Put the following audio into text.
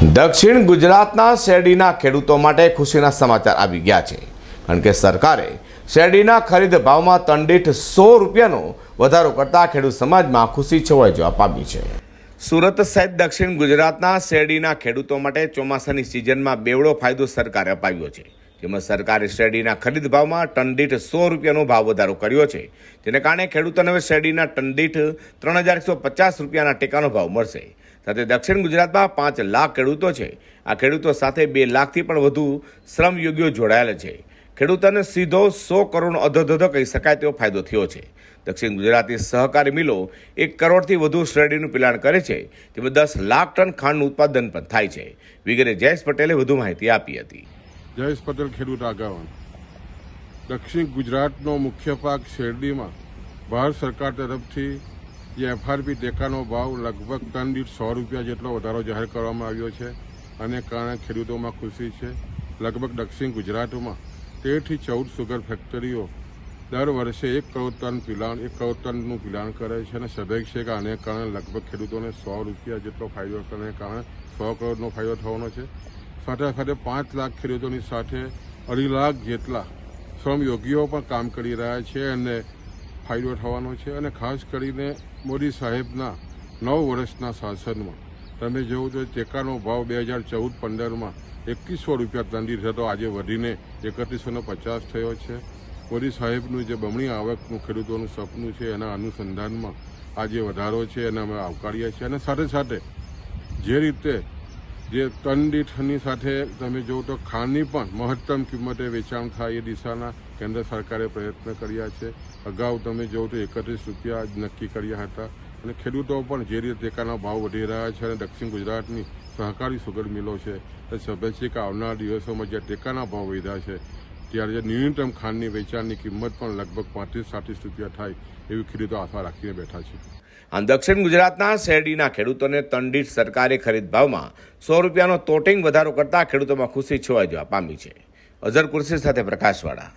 દક્ષિણ ગુજરાતના શેરડીના ખેડૂતો માટે ખુશીના સમાચાર આવી ગયા છે. કારણ કે સરકારે શેરડીના ખરીદ ભાવમાં તંડીઠ સો રૂપિયાનો વધારો કરતા ખેડૂત સમાજમાં ખુશી છવાઈ જવા પામી છે. સુરત સહિત દક્ષિણ ગુજરાતના શેરડીના ખેડૂતો માટે ચોમાસાની સિઝનમાં બેવડો ફાયદો સરકારે અપાવ્યો છે. જેમાં સરકારે શેરડીના ખરીદ ભાવમાં ટન સો રૂપિયાનો ભાવ વધારો કર્યો છે. જેને કારણે ખેડૂતોને હવે શેરડીના ટન ત્રણ હજાર એકસો પચાસ રૂપિયાના ટેકાનો ભાવ મળશે. સાથે દક્ષિણ ગુજરાતમાં પાંચ લાખ ખેડૂતો છે. આ ખેડૂતો સાથે બે લાખથી પણ વધુ શ્રમયોગીઓ જોડાયેલા છે. ખેડૂતોને સીધો સો કરોડનો અધોધો કહી શકાય તેવો ફાયદો થયો છે. દક્ષિણ ગુજરાતી સહકારી મિલો એક કરોડથી વધુ શેરડીનું પિલાણ કરે છે. તેમાં દસ લાખ ટન ખાંડનું ઉત્પાદન પણ થાય છે. વિગેરે જયેશ પટેલે વધુ માહિતી આપી હતી. જયેશ પટેલ ખેડૂત આગેવાન દક્ષિણ ગુજરાતનો મુખ્ય પાક શેરડીમાં ભારત સરકાર તરફથી જે એફઆરપી ટેકાનો ભાવ લગભગ ટન દીઠ સો રૂપિયા જેટલો વધારો જાહેર કરવામાં આવ્યો છે અને કારણે ખેડૂતોમાં ખુશી છે. લગભગ દક્ષિણ ગુજરાતમાં તેરથી ચૌદ સુગર ફેક્ટરીઓ દર વર્ષે એક કરોડ ટન પિલાણ, એક કરોડ ટનનું પિલાણ કરે છે અને સ્વાભાવિક છે કે આને કારણે લગભગ ખેડૂતોને સો રૂપિયા જેટલો ફાયદો કરને કારણે સો કરોડનો ફાયદો થવાનો છે. સાથે સાથે પાંચ લાખ ખેડૂતોની સાથે અઢી લાખ જેટલા શ્રમયોગીઓ પણ કામ કરી રહ્યા છે અને ફાયદો થવાનો છે અને ખાસ કરીને મોદી સાહેબના નવ વર્ષના શાસનમાં. તમે જોવું તો ટેકાનો ભાવ બે હજાર ચૌદ પંદરમાં એકવીસો રૂપિયા દંડિત હતો આજે વધીને એકત્રીસો પચાસ થયો છે. મોદી સાહેબનું જે બમણી આવકનું ખેડૂતોનું સપનું છે, એના અનુસંધાનમાં આજે વધારો છે, એને અમે આવકારીએ છીએ. અને સાથે સાથે જે રીતે જે ટન દીઠની સાથે તમે જોવો તો ખાંડની પણ મહત્તમ કિંમતે વેચાણ થાય એ દિશાના કેન્દ્ર સરકારે પ્રયત્ન કર્યા છે. અગાઉ તમે જોવો તો એકત્રીસ રૂપિયા નક્કી કર્યા હતા. અને ખેડૂતો પણ જે રીતે ટેકાના ભાવ વધી રહ્યા છે અને દક્ષિણ ગુજરાતની સહકારી સુગર મિલો છે. એ સભ્ય છે કે આવનાર દિવસોમાં જે ટેકાના ભાવ વધ્યા છે ત્યારે જે ન્યૂનતમ ખાંડની વેચાણની કિંમત પણ લગભગ પાંત્રીસ સાઠીસ રૂપિયા થાય એવી ખેડૂતો આશા રાખીને બેઠા છે. આમ દક્ષિણ ગુજરાતના શેરડીના ખેડૂતોને તંડીટ સરકારી ખરીદ ભાવમાં સો રૂપિયાનો તોટિંગ વધારો કરતા ખેડૂતોમાં ખુશી છવાઈ જવા પામી છે. અઝર કુર્સી સાથે પ્રકાશવાળા.